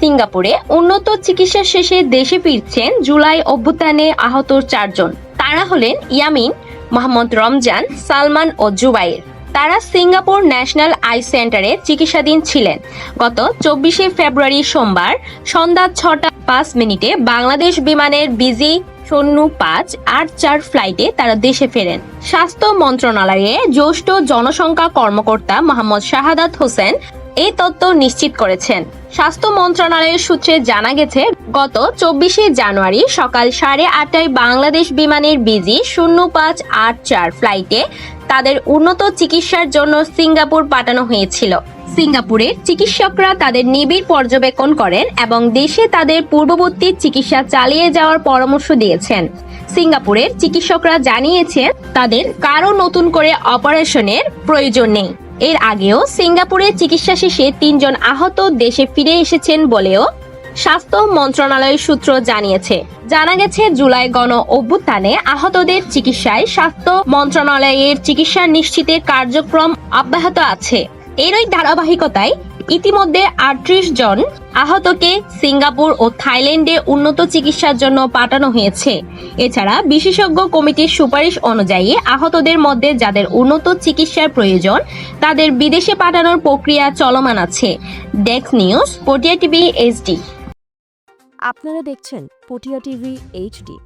সিঙ্গাপুরে উন্নত চিকিৎসা শেষে দেশে ফিরছেন জুলাই অভ্যুত্থানে আহত চারজন। তারা হলেন ইয়ামিন, মোহাম্মদ রমজান, সালমান ও জুবাইর। তারা সিঙ্গাপুর ন্যাশনাল আই সেন্টারে চিকিৎসাধীন ছিলেন। গত চব্বিশে ফেব্রুয়ারি সোমবার সন্ধ্যা ছটা পাঁচ মিনিটে বাংলাদেশ বিমানের বিজি শূন্য পাঁচ আট চার ফ্লাইটে তারা দেশে ফেরেন। স্বাস্থ্য মন্ত্রণালয়ে জ্যেষ্ঠ জনসংখ্যা কর্মকর্তা মোহাম্মদ শাহাদাত হোসেন এই তথ্য নিশ্চিত করেছেন। স্বাস্থ্য মন্ত্রণালয়ের সূত্রে জানা গেছে, গত চব্বিশে জানুয়ারি সকাল সাড়ে আটটায় বাংলাদেশ বিমানের বিজি শূন্য পাঁচ আট চার ফ্লাইটে তাদের উন্নত চিকিৎসার জন্য সিঙ্গাপুর পাঠানো হয়েছিল। সিঙ্গাপুরের চিকিৎসকরা তাদের নিবিড় পর্যবেক্ষণ করেন এবং দেশে তাদের পূর্ববর্তী চিকিৎসা চালিয়ে যাওয়ার পরামর্শ দিয়েছেন। সিঙ্গাপুরের চিকিৎসকরা জানিয়েছেন, তাদের কারও নতুন করে অপারেশনের প্রয়োজন নেই। এর আগেও সিঙ্গাপুরে চিকিৎসা শেষে তিনজন আহত দেশে ফিরে এসেছেন বলেও স্বাস্থ্য মন্ত্রণালয়ের সূত্র জানিয়েছে। জানা গেছে, জুলাই গণ অভ্যুত্থানে আহতদের চিকিৎসায় স্বাস্থ্য মন্ত্রণালয়ের চিকিৎসা নিশ্চিতের কার্যক্রম অব্যাহত আছে। এরই ধারাবাহিকতায় ইতিমধ্যে আটত্রিশ জন আহতকে সিঙ্গাপুর ও থাইল্যান্ডে উন্নত চিকিৎসার জন্য পাঠানো হয়েছে। এছাড়া বিশেষজ্ঞ কমিটির সুপারিশ অনুযায়ী আহতদের মধ্যে যাদের উন্নত চিকিৎসার প্রয়োজন, তাদের বিদেশে পাঠানোর প্রক্রিয়া চলমান আছে। ডেক্স নিউজ পটিয়া টিভি এইচডি আপনারা দেখছেন পটিয়া টিভি এইচডি